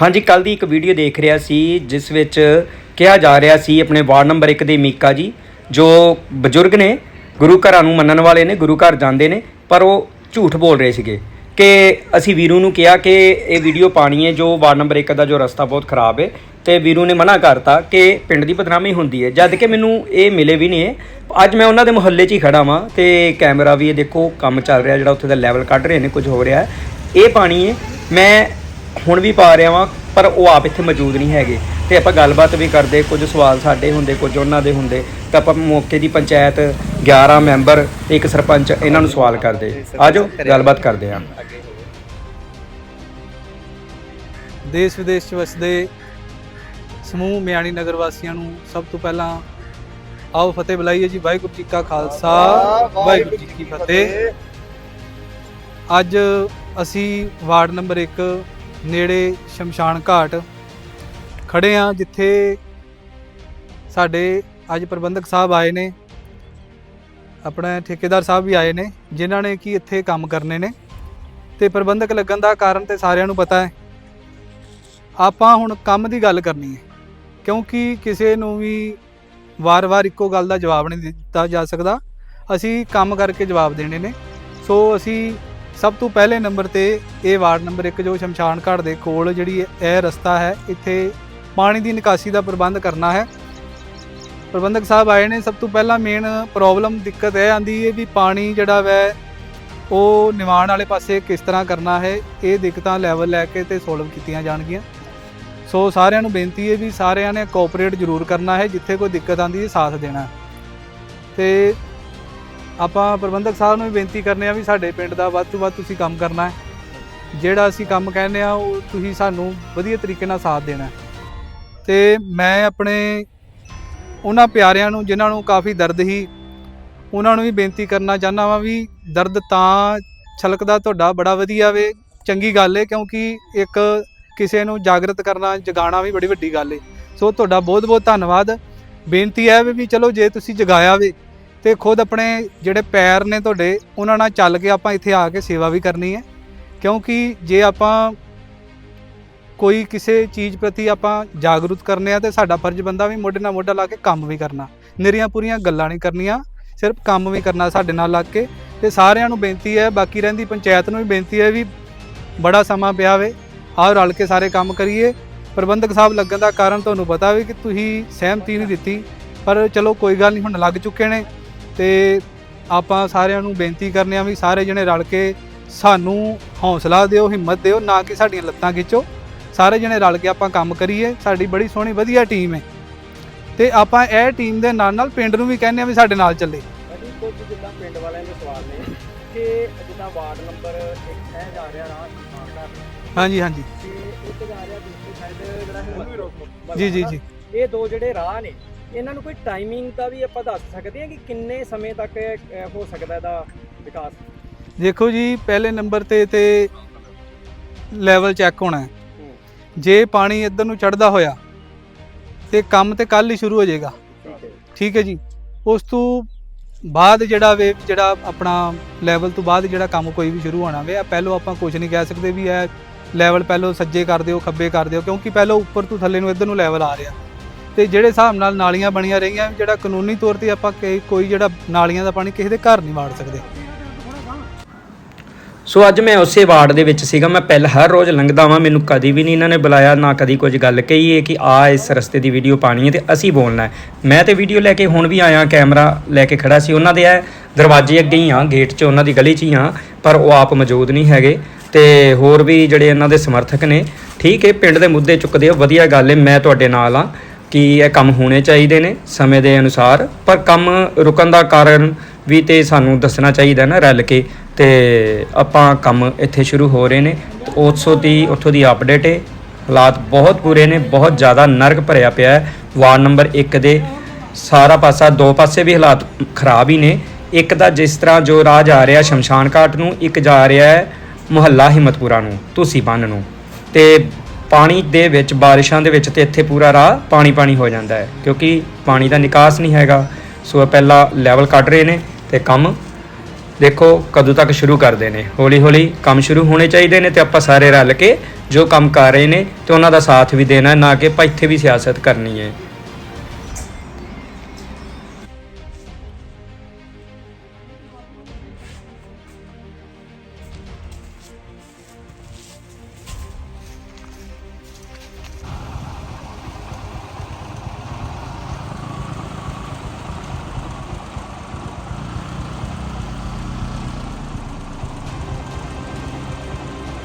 ਹਾਂਜੀ ਕੱਲ ਦੀ ਇੱਕ ਵੀਡੀਓ ਦੇਖ ਰਿਹਾ ਸੀ, ਜਿਸ ਵਿੱਚ ਕਿਹਾ ਜਾ ਰਿਹਾ ਸੀ ਆਪਣੇ ਵਾਰਡ ਨੰਬਰ 1 ਦੇ ਮੀਕਾ ਜੀ, ਜੋ ਬਜ਼ੁਰਗ ਨੇ, ਗੁਰੂ ਘਰਾਂ ਨੂੰ ਮੰਨਣ ਵਾਲੇ ਨੇ, ਗੁਰੂ ਘਰ ਜਾਂਦੇ ਨੇ, ਪਰ ਉਹ ਝੂਠ ਬੋਲ ਰਹੇ ਸੀਗੇ। ਕਿ ਅਸੀਂ ਵੀਰੂ ਨੂੰ ਕਿਹਾ ਕਿ ਇਹ ਵੀਡੀਓ ਪਾਣੀ ਹੈ, ਜੋ ਵਾਰਡ ਨੰਬਰ 1 ਦਾ ਜੋ ਰਸਤਾ ਬਹੁਤ ਖਰਾਬ ਹੈ, ਤੇ ਵੀਰੂ ਨੇ ਮਨਾ ਕਰਤਾ ਕਿ ਪਿੰਡ ਦੀ ਬਦਨਾਮੀ ਹੁੰਦੀ ਹੈ। ਜਦ ਕਿ ਮੈਨੂੰ ਇਹ ਮਿਲੇ ਵੀ ਨਹੀਂ ਅੱਜ ਮੈਂ ਉਹਨਾਂ ਦੇ ਮੁਹੱਲੇ 'ਚ ਹੀ ਖੜਾ ਵਾਂ ਤੇ ਕੈਮਰਾ ਵੀ ਇਹ ਦੇਖੋ, ਕੰਮ ਚੱਲ ਰਿਹਾ ਜਿਹੜਾ ਉੱਥੇ ਦਾ ਲੈਵਲ ਕੱਢ ਰਹੇ ਨੇ, ਕੁਝ ਹੋ ਰਿਹਾ ਇਹ ਪਾਣੀ ਹੈ। ਮੈਂ ਹੁਣ ਵੀ ਪਾ ਰਿਹਾ ਵਾਂ, ਪਰ ਉਹ ਆਪ ਇੱਥੇ ਮੌਜੂਦ ਨਹੀਂ ਹੈਗੇ। ਤੇ ਆਪਾਂ ਗੱਲਬਾਤ ਵੀ ਕਰਦੇ, ਕੁਝ ਸਵਾਲ ਸਾਡੇ ਹੁੰਦੇ, ਕੁਝ ਉਹਨਾਂ ਦੇ ਹੁੰਦੇ। ਤਾਂ ਆਪਾਂ ਮੌਕੇ ਦੀ ਪੰਚਾਇਤ 11 ਮੈਂਬਰ ਤੇ ਇੱਕ ਸਰਪੰਚ, ਇਹਨਾਂ ਨੂੰ ਸਵਾਲ ਕਰਦੇ। ਆਜੋ, ਗੱਲਬਾਤ ਕਰਦੇ ਹਾਂ ਦੇਸ਼ ਵਿਦੇਸ਼ 'ਚ ਵਸਦੇ ਸਮੂਹ ਮਿਆਣੀ ਨਗਰ ਵਾਸੀਆਂ ਨੂੰ ਸਭ ਤੋਂ ਪਹਿਲਾਂ ਆਓ ਫਤਿਹ ਬੁਲਾਈਏ ਜੀ। ਵਾਹਿਗੁਰੂ ਜੀ ਕਾ ਖਾਲਸਾ, ਵਾਹਿਗੁਰੂ ਜੀ ਕੀ ਫਤਿਹ। ਅੱਜ ਅਸੀਂ ਵਾਰਡ ਨੰਬਰ 1 ਨੇੜੇ ਸ਼ਮਸ਼ਾਨ ਘਾਟ ਖੜੇ ਆ, ਜਿੱਥੇ ਸਾਡੇ ਅੱਜ ਪ੍ਰਬੰਧਕ ਸਾਹਿਬ ਆਏ ਨੇ, ਆਪਣੇ ਠੇਕੇਦਾਰ ਸਾਹਿਬ ਵੀ ਆਏ ਨੇ, ਜਿਨ੍ਹਾਂ ਨੇ ਕੀ ਇੱਥੇ ਕੰਮ ਕਰਨੇ ਨੇ। ਤੇ ਪ੍ਰਬੰਧਕ ਲੱਗਣ ਦਾ ਕਾਰਨ ਤੇ ਸਾਰਿਆਂ ਨੂੰ ਪਤਾ ਹੈ। ਆਪਾਂ ਹੁਣ ਕੰਮ ਦੀ ਗੱਲ ਕਰਨੀ ਹੈ, ਕਿਉਂਕਿ ਕਿਸੇ ਨੂੰ ਵੀ ਵਾਰ-ਵਾਰ ਇੱਕੋ ਗੱਲ ਦਾ ਜਵਾਬ ਨਹੀਂ ਦਿੱਤਾ ਜਾ ਸਕਦਾ। ਅਸੀਂ ਕੰਮ ਕਰਕੇ ਜਵਾਬ ਦੇਣੇ ਨੇ। ਸੋ ਅਸੀਂ ਸਭ ਤੋਂ ਪਹਿਲੇ ਨੰਬਰ ਤੇ ਇਹ ਵਾਰਡ ਨੰਬਰ 1 ਜੋ ਸ਼ਮਸ਼ਾਨ ਘਾਟ ਦੇ ਕੋਲ ਜਿਹੜੀ ਇਹ ਰਸਤਾ ਹੈ, ਇੱਥੇ ਪਾਣੀ ਦੀ ਨਿਕਾਸੀ ਦਾ ਪ੍ਰਬੰਧ ਕਰਨਾ ਹੈ। ਪ੍ਰਬੰਧਕ ਸਾਹਿਬ ਆਏ ਨੇ, ਸਭ ਤੋਂ ਪਹਿਲਾਂ ਮੇਨ ਪ੍ਰੋਬਲਮ ਦਿੱਕਤ ਇਹ ਆਂਦੀ ਹੈ ਵੀ ਪਾਣੀ ਜਿਹੜਾ ਵੈ, ਉਹ ਨਿਵਾਣ ਵਾਲੇ ਪਾਸੇ ਕਿਸ ਤਰ੍ਹਾਂ ਕਰਨਾ ਹੈ, ਇਹ ਦਿੱਕਤਾਂ ਲੈਵਲ ਲੈ ਕੇ ਤੇ ਸੋਲਵ ਕੀਤੀਆਂ ਜਾਣਗੀਆਂ। ਸੋ ਸਾਰਿਆਂ ਨੂੰ ਬੇਨਤੀ ਹੈ ਵੀ ਸਾਰਿਆਂ ਨੇ ਕੋਆਪਰੇਟ ਜ਼ਰੂਰ ਕਰਨਾ ਹੈ, ਜਿੱਥੇ ਕੋਈ ਦਿੱਕਤ ਆਂਦੀ ਹੈ ਸਾਥ ਦੇਣਾ ਤੇ ਆਪਾਂ ਪ੍ਰਬੰਧਕ ਸਾਹਿਬ ਨੂੰ ਵੀ ਬੇਨਤੀ ਕਰਨੇ ਆ ਵੀ ਸਾਡੇ ਪਿੰਡ ਦਾ ਵੱਧ ਤੋਂ ਵੱਧ ਤੁਸੀਂ ਕੰਮ ਕਰਨਾ ਹੈ। ਜਿਹੜਾ ਅਸੀਂ ਕੰਮ ਕਹਿੰਦੇ ਆ, ਉਹ ਤੁਸੀਂ ਸਾਨੂੰ ਵਧੀਆ ਤਰੀਕੇ ਨਾਲ ਸਾਥ ਦੇਣਾ ਹੈ। ਤੇ ਮੈਂ ਆਪਣੇ ਉਹਨਾਂ ਪਿਆਰਿਆਂ ਨੂੰ, ਜਿਨ੍ਹਾਂ ਨੂੰ ਕਾਫੀ ਦਰਦ ਹੀ ਉਹਨਾਂ ਨੂੰ ਵੀ ਬੇਨਤੀ ਕਰਨਾ ਚਾਹੁੰਦਾ ਵਾਂ ਵੀ ਦਰਦ ਤਾਂ ਛਲਕਦਾ ਤੁਹਾਡਾ, ਬੜਾ ਵਧੀਆ ਵੇ। ਚੰਗੀ ਗੱਲ ਏ, ਕਿਉਂਕਿ ਇੱਕ ਕਿਸੇ ਨੂੰ ਜਾਗਰਤ ਕਰਨਾ, ਜਗਾਉਣਾ ਵੀ ਬੜੀ ਵੱਡੀ ਗੱਲ ਏ। ਸੋ ਤੁਹਾਡਾ ਬਹੁਤ ਬਹੁਤ ਧੰਨਵਾਦ। ਬੇਨਤੀ ਹੈ ਵੀ ਚਲੋ ਜੇ ਤੁਸੀਂ ਜਗਾਇਆ ਵੇ ਤੇ ਖੁਦ ਆਪਣੇ ਜਿਹੜੇ ਪੈਰ ਨੇ ਤੁਹਾਡੇ, ਉਹਨਾਂ ਨਾਲ ਚੱਲ ਕੇ ਆਪਾਂ ਇੱਥੇ ਆ ਕੇ ਸੇਵਾ ਵੀ ਕਰਨੀ ਹੈ। ਕਿਉਂਕਿ ਜੇ ਆਪਾਂ ਕੋਈ ਕਿਸੇ ਚੀਜ਼ ਪ੍ਰਤੀ ਆਪਾਂ ਜਾਗਰੂਕ ਕਰਨੇ ਆ, ਤੇ ਸਾਡਾ ਫਰਜ਼ ਬੰਦਾ ਵੀ ਮੋਢੇ ਨਾਲ ਮੋਢਾ ਲਾ ਕੇ ਕੰਮ ਵੀ ਕਰਨਾ। ਨਿਰੀਆਂ ਪੂਰੀਆਂ ਗੱਲਾਂ ਨਹੀਂ ਕਰਨੀਆਂ, ਸਿਰਫ ਕੰਮ ਵੀ ਕਰਨਾ ਸਾਡੇ ਨਾਲ ਲੱਗ ਕੇ। ਤੇ ਸਾਰਿਆਂ ਨੂੰ ਬੇਨਤੀ ਹੈ, ਬਾਕੀ ਰਹਿੰਦੀ ਪੰਚਾਇਤ ਨੂੰ ਵੀ ਬੇਨਤੀ ਹੈ ਵੀ ਬੜਾ ਸਮਾਂ ਪਿਆ ਵੇ, ਆਓ ਰਲ ਕੇ ਸਾਰੇ ਕੰਮ ਕਰੀਏ। ਪ੍ਰਬੰਧਕ ਸਾਹਿਬ ਲੱਗਣ ਦਾ ਕਾਰਨ ਤੁਹਾਨੂੰ ਪਤਾ ਵੀ ਕਿ ਤੁਸੀਂ ਸਹਿਮਤੀ ਨਹੀਂ ਦਿੱਤੀ, ਪਰ ਚਲੋ ਕੋਈ ਗੱਲ ਨਹੀਂ, ਹੁਣ ਲੱਗ ਚੁੱਕੇ ਨੇ। ਤੇ ਆਪਾਂ ਸਾਰਿਆਂ ਨੂੰ ਬੇਨਤੀ ਕਰਨੇ ਆ ਵੀ ਸਾਰੇ ਜਣੇ ਰਲ ਕੇ ਸਾਨੂੰ ਹੌਸਲਾ ਦਿਓ ਹਿੰਮਤ ਦਿਓ ਨਾ ਕਿ ਸਾਡੀਆਂ ਲੱਤਾਂ ਖਿੱਚੋ। ਸਾਰੇ ਜਣੇ ਰਲ ਕੇ ਆਪਾਂ ਕੰਮ ਕਰੀਏ। ਸਾਡੀ ਬੜੀ ਸੋਹਣੀ ਵਧੀਆ ਟੀਮ ਹੈ। ਤੇ ਆਪਾਂ ਇਹ ਟੀਮ ਦੇ ਨਾਲ ਨਾਲ ਪਿੰਡ ਨੂੰ ਵੀ ਕਹਿੰਦੇ ਆ ਵੀ ਸਾਡੇ ਨਾਲ ਚੱਲੇ। ਅਜੀ ਕੁਝ ਜਿੱਦਾਂ ਪਿੰਡ ਵਾਲਿਆਂ ਦੇ ਸਵਾਲ ਨੇ ਕਿ ਜਿੱਦਾਂ ਵਾਰਡ ਨੰਬਰ 1 ਹੈ ਜਾ ਰਿਹਾ ਰਾਹ ਸ਼ਮਸ਼ਾਨ ਹਾਂਜੀ ਹਾਂਜੀ। ਤੇ ਇੱਕ ਜਾ ਰਿਹਾ ਦੂਸਰੀ ਸਾਈਡ ਜਿਹੜਾ ਹਿੰਮਤ ਜੀ ਜੀ ਜੀ। ਇਹ ਦੋ ਜਿਹੜੇ ਰਾਹ ਨੇ ਇਹਨਾਂ ਨੂੰ ਕੋਈ ਟਾਈਮਿੰਗ ਦਾ ਵੀ ਆਪਾਂ ਦੱਸ ਸਕਦੇ ਹਾਂ ਕਿ ਕਿੰਨੇ ਸਮੇਂ ਤੱਕ ਅਹ, ਹੋ ਸਕਦਾ ਇਹਦਾ ਵਿਕਾਸ? ਦੇਖੋ ਜੀ ਪਹਿਲੇ ਨੰਬਰ ਤੇ ਤੇ ਲੈਵਲ ਚੈੱਕ ਹੋਣਾ ਹੈ। ਜੇ ਪਾਣੀ ਇੱਧਰ ਨੂੰ ਚੜਦਾ ਹੋਇਆ ਤੇ ਕੰਮ ਤੇ ਕੱਲ ਹੀ ਸ਼ੁਰੂ ਹੋ ਜਾਏਗਾ। ਠੀਕ ਹੈ। ਠੀਕ ਹੈ ਜੀ। ਉਸ ਤੋਂ ਬਾਅਦ ਜਿਹੜਾ ਵੇ ਜਿਹੜਾ ਆਪਣਾ ਲੈਵਲ ਤੋਂ ਬਾਅਦ ਜਿਹੜਾ ਕੰਮ ਕੋਈ ਵੀ ਸ਼ੁਰੂ ਹੋਣਾ ਵੇ ਪਹਿਲਾਂ ਆਪਾਂ ਕੁਝ ਨਹੀਂ ਕਹਿ ਸਕਦੇ ਵੀ ਇਹ ਲੈਵਲ ਪਹਿਲਾਂ ਸੱਜੇ ਕਰ ਦਿਓ ਖੱਬੇ ਕਰ ਦਿਓ ਕਿਉਂਕਿ ਪਹਿਲਾਂ ਉੱਪਰ ਤੋਂ ਥੱਲੇ ਨੂੰ ਇੱਧਰ ਨੂੰ ਲੈਵਲ ਆ ਰਿਹਾ। ਤੇ ਜਿਹੜੇ ਹਿਸਾਬ ਨਾਲ ਨਾਲੀਆਂ ਬਣੀਆਂ ਰਹੀਆਂ, ਜਿਹੜਾ ਕਾਨੂੰਨੀ ਤੌਰ ਤੇ ਆਪਾਂ ਕੋਈ ਜਿਹੜਾ ਨਾਲੀਆਂ ਦਾ ਪਾਣੀ ਕਿਸੇ ਦੇ ਘਰ ਨਹੀਂ ਵਾੜ ਸਕਦੇ। ਸੋ ਅੱਜ ਮੈਂ ਉਸੇ ਵਾਰਡ ਦੇ ਵਿੱਚ ਸੀਗਾ, ਮੈਂ ਪਹਿਲ ਹਰ ਰੋਜ਼ ਲੰਘਦਾ ਵਾਂ, ਮੈਨੂੰ ਕਦੀ ਵੀ ਨਹੀਂ ਇਹਨਾਂ ਨੇ ਬੁਲਾਇਆ, ਨਾ ਕਦੀ ਕੁਝ ਗੱਲ ਕਹੀ ਹੈ ਕਿ ਆ ਇਸ ਰਸਤੇ ਦੀ ਵੀਡੀਓ ਪਾਣੀ ਹੈ ਤੇ ਅਸੀਂ ਬੋਲਣਾ ਮੈਂ ਤੇ ਵੀਡੀਓ ਲੈ ਕੇ ਹੁਣ ਵੀ ਆਇਆ, ਕੈਮਰਾ ਲੈ ਕੇ ਖੜਾ ਸੀ, ਉਹਨਾਂ ਦੇ ਇਹ ਦਰਵਾਜ਼ੇ ਅੱਗੇ ਹੀ ਆ, ਗੇਟ 'ਚ ਉਹਨਾਂ ਦੀ ਗਲੀ 'ਚ ਹੀ ਆ, ਪਰ ਉਹ ਆਪ ਮੌਜੂਦ ਨਹੀਂ ਹੈਗੇ ਤੇ ਹੋਰ ਵੀ ਜਿਹੜੇ ਇਹਨਾਂ ਦੇ ਸਮਰਥਕ ਨੇ, ਠੀਕ ਹੈ, ਪਿੰਡ ਦੇ ਮੁੱਦੇ ਚੁੱਕਦੇ ਆ, ਵਧੀਆ ਗੱਲ ਹੈ, ਮੈਂ ਤੁਹਾਡੇ ਨਾਲ ਆ ਕਿ ਇਹ ਕੰਮ ਹੋਣੇ ਚਾਹੀਦੇ ਨੇ ਸਮੇਂ ਦੇ ਅਨੁਸਾਰ। ਪਰ ਕੰਮ ਰੁਕਣ ਦਾ ਕਾਰਨ ਵੀ ਤੇ ਸਾਨੂੰ ਦੱਸਣਾ ਚਾਹੀਦਾ ਨਾ ਰਲ ਕੇ ਤੇ ਆਪਾਂ ਕੰਮ ਇੱਥੇ ਸ਼ੁਰੂ ਹੋ ਰਹੇ ਨੇ। ਤੇ ਦੀ, ਉੱਥੋਂ ਦੀ ਅਪਡੇਟ ਹੈ। ਹਾਲਾਤ ਬਹੁਤ ਬੁਰੇ ਨੇ, ਬਹੁਤ ਜ਼ਿਆਦਾ ਨਰਕ ਭਰਿਆ ਪਿਆ ਹੈ। ਵਾਰਡ ਨੰਬਰ 1 ਦੇ ਸਾਰਾ ਪਾਸਾ, ਦੋ ਪਾਸੇ ਵੀ ਹਾਲਾਤ ਖਰਾਬ ਹੀ ਨੇ। ਇੱਕ ਤਾਂ ਜਿਸ ਤਰ੍ਹਾਂ ਜੋ ਰਾਹ ਜਾ ਰਿਹਾ ਸ਼ਮਸ਼ਾਨ ਘਾਟ ਨੂੰ, ਇੱਕ ਜਾ ਰਿਹਾ ਹੈ ਮੁਹੱਲਾ ਹਿੰਮਤਪੁਰਾ ਨੂੰ, ਤੁਸੀਂ ਬੰਨ ਨੂੰ। ਤੇ ਪਾਣੀ ਦੇ ਵਿੱਚ, ਬਾਰਿਸ਼ਾਂ ਦੇ ਵਿੱਚ ਤੇ ਇੱਥੇ ਪੂਰਾ ਰਾਹ ਪਾਣੀ ਪਾਣੀ ਹੋ ਜਾਂਦਾ ਹੈ, ਕਿਉਂਕਿ ਪਾਣੀ ਦਾ ਨਿਕਾਸ ਨਹੀਂ ਹੈਗਾ। ਸੋ ਇਹ ਪਹਿਲਾਂ ਲੈਵਲ ਕੱਢ ਰਹੇ ਨੇ ਤੇ ਕੰਮ ਦੇਖੋ ਕਦੋਂ ਤੱਕ ਸ਼ੁਰੂ ਕਰਦੇ ਨੇ। ਹੌਲੀ ਹੌਲੀ ਕੰਮ ਸ਼ੁਰੂ ਹੋਣੇ ਚਾਹੀਦੇ ਨੇ ਤੇ ਆਪਾਂ ਸਾਰੇ ਰਲ ਕੇ ਜੋ ਕੰਮ ਕਰ ਰਹੇ ਨੇ ਤੇ ਉਹਨਾਂ ਦਾ ਸਾਥ ਵੀ ਦੇਣਾ, ਨਾ ਕਿ ਆਪਾਂ ਇੱਥੇ ਵੀ ਸਿਆਸਤ ਕਰਨੀ ਹੈ।